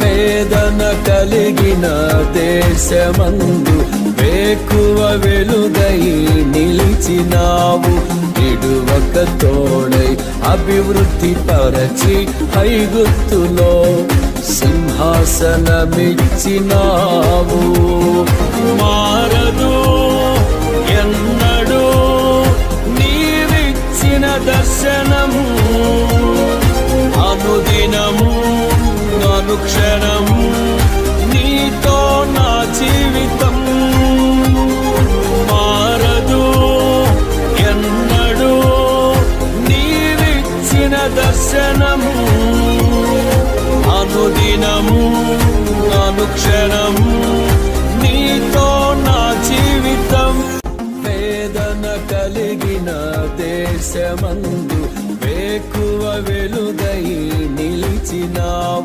వేదన కలిగిన దేశమందు వేకువ వెలుగై నిలిచినావు. ఇడువక తోడై అభివృద్ధి పరచి హైగుత్తులో సింహాసనమిచ్చినావు. మారదు ఎన్నడూ నీవిచ్చిన దర్శనము అనుక్షణము నీతో నా జీవితం. మారదు ఎన్నడూ నీవిచ్చిన దర్శనము. అనుదినము అనుక్షణము నీతో నా జీవితం. వేదన కలిగిన దేశమందు వేకువ వెలుగై నిలిచినా